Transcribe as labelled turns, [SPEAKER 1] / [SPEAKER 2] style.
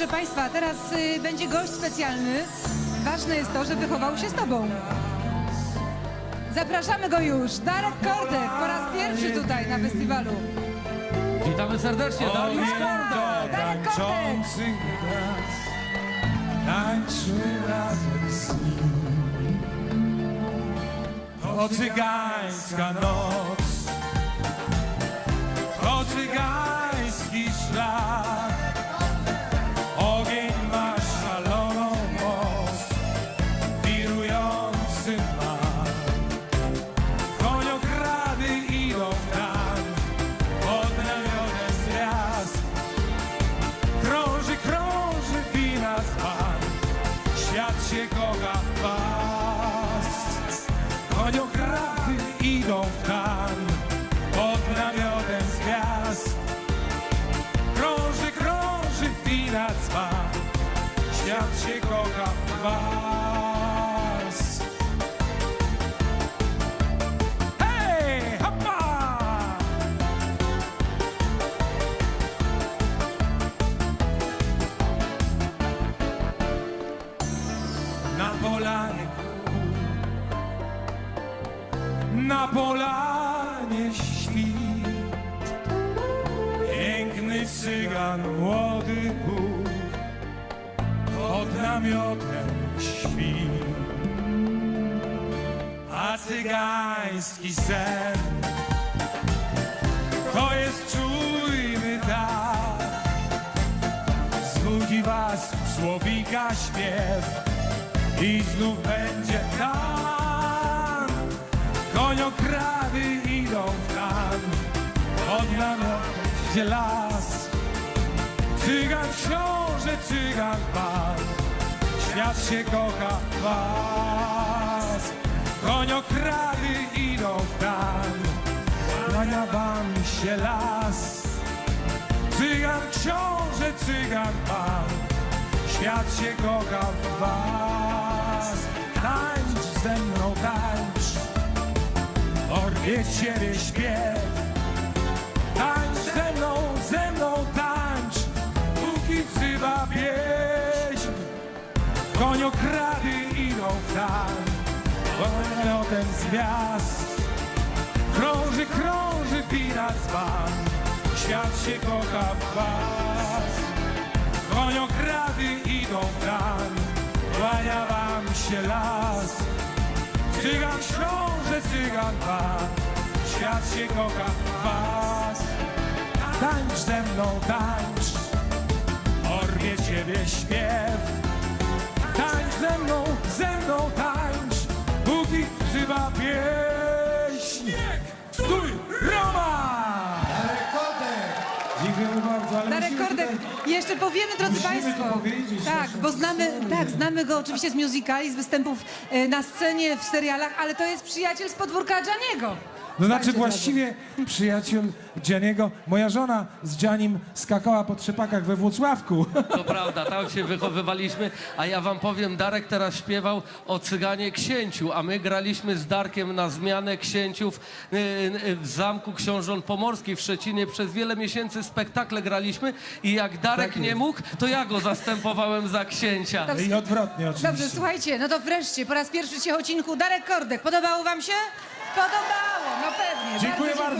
[SPEAKER 1] proszę Państwa, teraz y, będzie gość specjalny. Ważne jest to, że wychował się z Tobą. Zapraszamy go już. Darek Kordek po raz pierwszy tutaj na festiwalu.
[SPEAKER 2] Witamy serdecznie, Dariusz Kordek.
[SPEAKER 1] Darek Kordek.
[SPEAKER 3] tańczących gwiazd tańczy razem z nim. To cygańska noc, to się kocha was. Koniokrady idą w tam, pod namiotem z gwiazd. Krąży, krąży wina pan, świat się kocha was. Na polanie śpi. Piękny cygan młody Bóg pod namiotem śpi. A cygański sen to jest czujny dar. Zbudzi was słowika śpiew i znów będzie tam. Gdzie las. Cygan książę, cygan pan, świat się kocha w was. Koniokrady idą w tam, kłania wam się las. Cygan książę, cygan pan, świat się kocha w was. Tańcz ze mną, tańcz, orwie ciebie śpiew. Koniokrady idą w tam, odlotem z gwiazd. Krąży, krąży wina dzban, świat się kocha w was. Koniokrady idą w tam, kłania wam się las. Cygan książę, cygan pan, świat się kocha w was. Tańcz ze mną, tańcz, orwie ciebie śpiew. Ze mną, ze mną tańcz, póki wzywa pieśń. Stój, Roma! Dziękujemy bardzo, ale
[SPEAKER 1] Darek
[SPEAKER 3] musimy
[SPEAKER 1] Kordek,
[SPEAKER 3] tutaj-
[SPEAKER 1] jeszcze powiemy, drodzy
[SPEAKER 3] musimy
[SPEAKER 1] Państwo.
[SPEAKER 3] to powiedzieć,
[SPEAKER 1] tak,
[SPEAKER 3] naszym
[SPEAKER 1] bo znamy,
[SPEAKER 3] słuchaczom.
[SPEAKER 1] tak, znamy go oczywiście z musicali, z występów e, na scenie, w serialach, ale to jest przyjaciel z podwórka Gianniego.
[SPEAKER 3] No znaczy właściwie przyjaciel Dzianiego, moja żona z Dzianim skakała po trzepakach we Włocławku.
[SPEAKER 2] To prawda, tam się wychowywaliśmy, a ja wam powiem, Darek teraz śpiewał o cyganie księciu, a my graliśmy z Darkiem na zmianę księciów y, y, w Zamku Książąt Pomorskiej w Szczecinie. Przez wiele miesięcy spektakle graliśmy i jak Darek
[SPEAKER 3] Tak
[SPEAKER 2] nie mógł, to ja go zastępowałem za księcia.
[SPEAKER 1] Dobrze.
[SPEAKER 3] I odwrotnie oczywiście.
[SPEAKER 1] Dobrze, słuchajcie, no to wreszcie, po raz pierwszy w Ciechocinku, Darek Kordek. Podobało Wam się? Podobało, no pewnie.
[SPEAKER 3] Dziękuję bardzo.